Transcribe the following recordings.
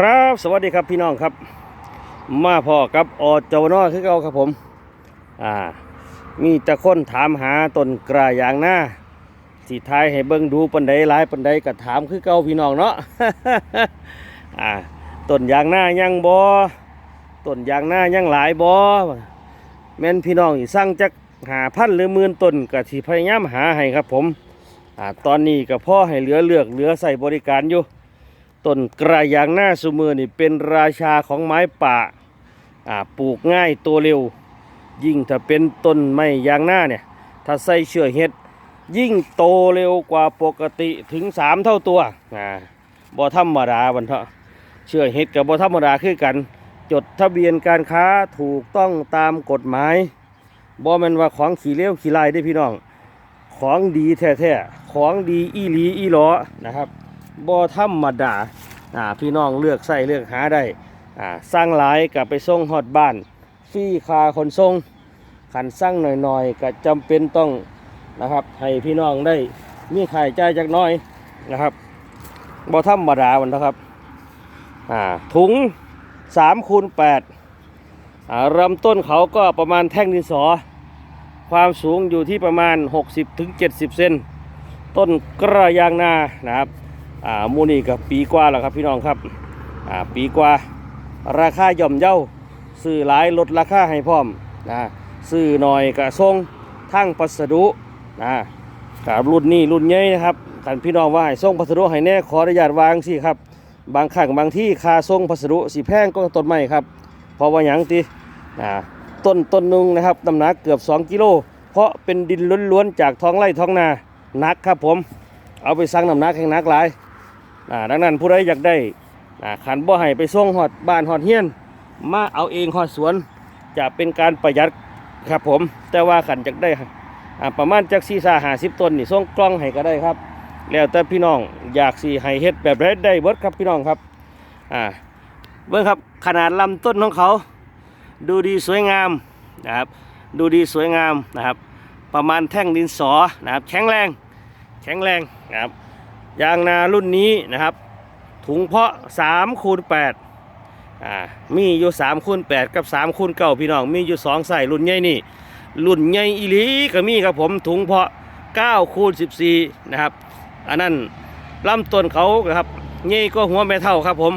ครับสวัสดีครับพี่น้องครับ มาพ่อกับอจวนอคือเก่าครับผมอ่ามีต่คนถามหาต้นกระยางหน้าสิทายให้เบิ่งดูปันใดหลายปันใดก็ถามคือเก่าพี่น้องเนาะอ่าต้นยางหน้ายังบ่ต้นยางหน้ายังหลายบ่แม่นพี่น้องสิสั่งจักหาพันหรือหมื่นต้นก็สิพยายามหาให้ครับผมอ่าตอนนี้ก็พ่อให้เหลือเลือกเหลือใส่บริการอยู่ ต้นกระยางหน้าสุมือนี่เป็นราชาของไม้ป่าอ่าปลูกง่ายโตเร็ว ยิ่งถ้าเป็นต้นไม้ยางหน้าเนี่ยถ้าใส่เชื้อเห็ด ยิ่งโตเร็วกว่าปกติถึงสามเท่าตัวอ่าบ่ธรรมดาบันเถอะเชื้อเห็ดกับบ่ธรรมดาคือกัน จดทะเบียนการค้าถูกต้องตามกฎหมายบ่แม่นว่าของขี้เลี้ยวขี้ลายได้พี่น้อง ของดีแท้ๆของดีอีหลีอีหลอนะครับ บ่ธรรมดาอ่าพี่น้องเลือกใส่เลือกหาได้อ่าสร้างหลายกับไปส่งฮอดบ้านฟรีคาคนส่งขันสร้างหน่อยๆก็จำเป็นต้องนะครับให้พี่น้องได้มีค่ใช้จ่ายจักน้อยนะครับบ่ธรรมดาวันนะครับอ่าถุง3คูณ8อ่าลำต้นเขาก็ประมาณแท่งดินสอ ความสูงอยู่ที่ประมาณ 60-70ถึง70เซนต้นกระยางนานะครับ อ่ามูนี่กับปีกว่าแล้วครับพี่น้องครับอ่าปีกว่าราคาย่อมเย่าซื้อหลายลดราคาให้พร้อมนะซื้อหน่อยกระทรงทั้งพัสดุนะกับรุ่นนี้รุ่นใหญ่นะครับท่านพี่น้องว่าให้ส่งพัสดุให้แน่ขออนุญาตวางสิครับ บางครั้งบางที่ค่าส่งพัสดุสิแพงก็ต้นไม้ครับเพราะว่าหยังติอ่าต้นต้นนึงนะครับน้ำหนักเกือบ 2 กิโล เพราะเป็นดินล้วนๆจากท้องไร่ท้องนาหนักครับผม เอาไปสั่งน้ำหนักแห่งหนักหลาย อ่าดังนั้นผู้ใดอยากได้อ่าขันบ่ให้ไปส่งหอดบ้านหอดเฮียน มาเอาเองหอดสวน จะเป็นการประหยัดครับผม แต่ว่าขันจากได้อ่าประมาณจากซีซ่าหาสิบต้นนี่ส่งกล้องให้ก็ได้ครับ แล้วแต่พี่น้องอยากสีให้เฮ็ดแบบไรได้เบิดครับพี่น้องครับอ่าเบิ่งครับขนาดลำต้นของเขา ดูดีสวยงามนะครับดูดีสวยงามนะครับ ประมาณแท่งดินสอนะครับแข็งแรงแข็งแรงนะครับ ยางนารุ่นนี้นะครับ ถุงเพาะ3คูณ8อ่ามีอยู่3คูณ8กับ3คูณ9พี่น้องมีอยู่2ใส่รุ่นใหญ่นี่รุ่นใหญ่อีหลีก็มีครับผมถุงเพาะ9คูณ14นะครับอันนั้นลำต้นเขาครับใหญ่ก็หัวไม่เท่าครับผม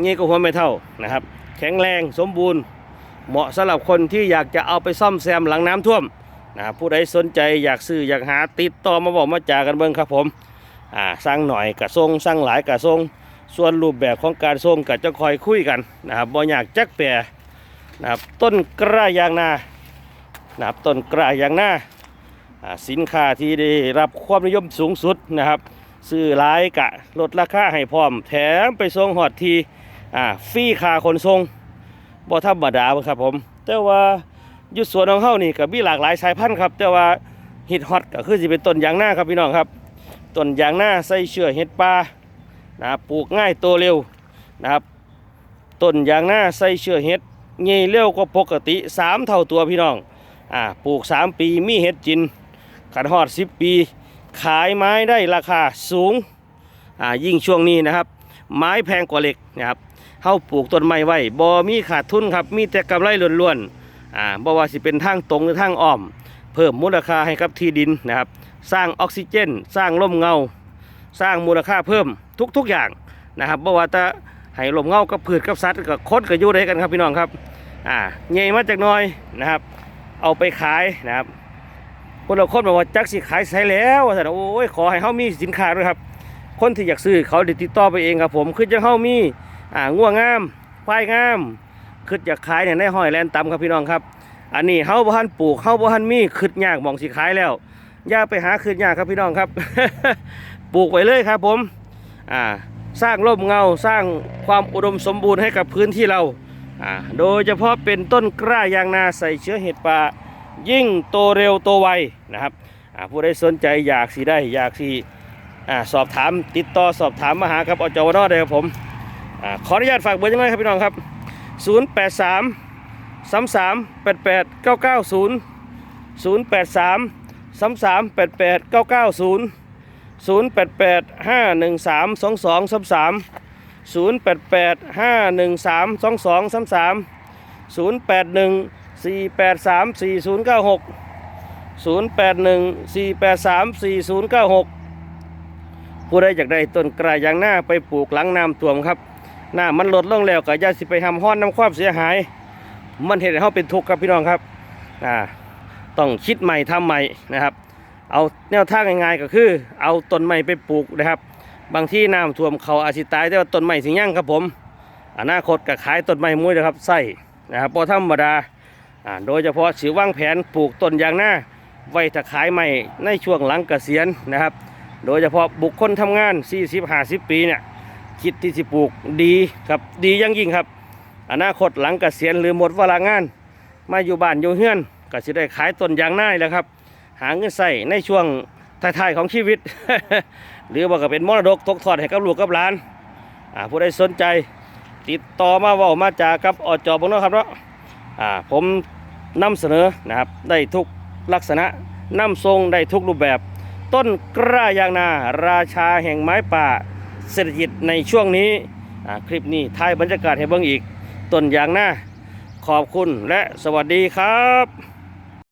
ใหญ่ก็หัวไม่เท่านะครับ แข็งแรงสมบูรณ์ เหมาะสำหรับคนที่อยากจะเอาไปซ่อมแซมหลังน้ำท่วมนะครับผู้ใดสนใจอยากซื้ออยากหาติดต่อมาบอกมาจากันเบิ้งครับผม อ่าสร้างหน่อยกระทรงสร้างหลายกระทรงส่วนรูปแบบของการทรงก็จะคอยคุยกันนะครับบ่อยากจักแปรนะครับต้นกระยางนานะครับต้นกระยางนาอ่าสินค้าที่ได้รับความนิยมสูงสุดนะครับซื้อหลายกะลดราคาให้พร้อม แถมไปส่งหอดทีอ่าฟรีค่าขนส่งบ่ธรรมดาบครับผม แต่ว่ายุดสวนของเฮานี่ก็มีหลากหลายสายพันธุ์ครับ แต่ว่าฮิตฮอตก็คือสิเป็นต้นยางนาครับพี่น้องครับ ต้นยางนาใส่เชื้อเห็ดป่านะครับปลูกง่ายโตเร็วนะครับต้นยางนาใส่เชื้อเห็ดใหญ่เร็วกว่าปกติ 3 เท่าตัวพี่น้องอ่าปลูก 3 ปีมีเห็ดจินขันฮอด 10 ปี ขายไม้ได้ราคาสูงอ่ายิ่งช่วงนี้นะครับ ไม้แพงกว่าเหล็กนะครับเฮาปลูกต้นไม้ไว้บ่มีขาดทุนครับมีแต่กำไรล้วนๆอ่าบ่ว่าสิเป็นทางตรงหรือทางอ้อม เพิ่มมูลค่าให้กับที่ดินนะครับ สร้างออกซิเจน สร้างร่มเงา สร้างมูลค่าเพิ่มทุกๆอย่างนะครับบ่ว่าจะให้ร่มเงากับพืชกับสัตว์กับคนกับยู่ได้กันครับพี่น้องครับอ่าใหญ่มาจากน้อยนะครับ เอาไปขายนะครับคนเราคนบอกว่าจักสิขายใส่แล้วว่าซั่โอ้ยขอให้เฮามีสินค้าด้วยครับ คนที่อยากซื้อเขาได้ติดต่อไปเองครับผมคือจังเฮามีอ่าง่วงงามควายงามขึ้นอยากขายเนี่ยในห้อยแลนตำครับพี่น้องครับ อันนี้เฮาบ่ทันปลูกเฮาบ่ทันมีขึ้นยากมองสิขายแล้วอย่าไปหาขึ้นยากครับพี่น้องครับ ปลูกไว้เลยครับผมอ่าสร้างร่มเงาสร้างความอุดมสมบูรณ์ให้กับพื้นที่เราอ่าโดยเฉพาะเป็นต้นกล้ายางนาใส่เชื้อเห็ดป่ายิ่งโตเร็วโตไวนะครับอ่าผู้ใดสนใจอยากสิได้อยากสิอ่าสอบถามติดต่อสอบถามมาหาครับอจวนได้ครับผมอ่าขออนุญาตฝากเบอร์ยังไงครับพี่น้องครับ 0 8 3 3 3 8 8 9 9 0 0 8 3 3 3 8 8 9 9 0 0 8 8 5 1 3 2 2 3 3 0 8 8 5 1 3 2 2 3 3 0 8 1 4 8 3 4 0 9 6 0 8 1 4 8 3 4 0 9 6ผู้ใดอยากได้ต้นกระยางหน้าไปปลูกหลังน้ำท่วมครับหน้ามันลดลงแล้วก็อย่าสิไปทำห้อนน้ำความเสียหาย มันเห็นให้เขาเป็นทุกข์ครับพี่น้องครับอ่าต้องคิดใหม่ทำใหม่นะครับ เอาแนวทางง่ายๆก็คือ เอาต้นไม้ไปปลูกนะครับ บางที่น้ำท่วมเขาอาจสิตายแต่ว่าต้นไม้สิยั่งครับผม อนาคตก็ขายต้นไม้มุ้ยนะครับไส้นะครับพอธรรมดาอ่าโดยเฉพาะสิวางแผนปลูกต้นยางหน้าไว้ถ้าขายใหม่ในช่วงหลังเกษียณนะครับ โดยเฉพาะบุคคลทำงาน 40-50 ปีเนี่ยคิดที่สิปลูกดีครับดียังยิ่งครับ อนาคตหลังเกษียณหรือหมดเวลางาน มาอยู่บ้านอยู่เฮือนก็สิได้ขายต้นยางหน้าแล้วครับ หาเงินใส่ในช่วงท้ายๆของชีวิต หรือว่าก็เป็นมรดกตกทอดให้กับลูกกับหลานอ่าผู้ใดสนใจ ติดต่อมาว่ามาจากกับอจอบงนะครับเนาะอ่าผมนำเสนอนะครับได้ทุกลักษณะนำทรงได้ทุกรูปแบบ ต้นกล้ายางนา ราชาแห่งไม้ป่าเศรษฐกิจในช่วงนี้คลิปนี้ถ่ายบรรยากาศให้เบิ่งอีก ต้นยางนาขอบคุณและสวัสดีครับ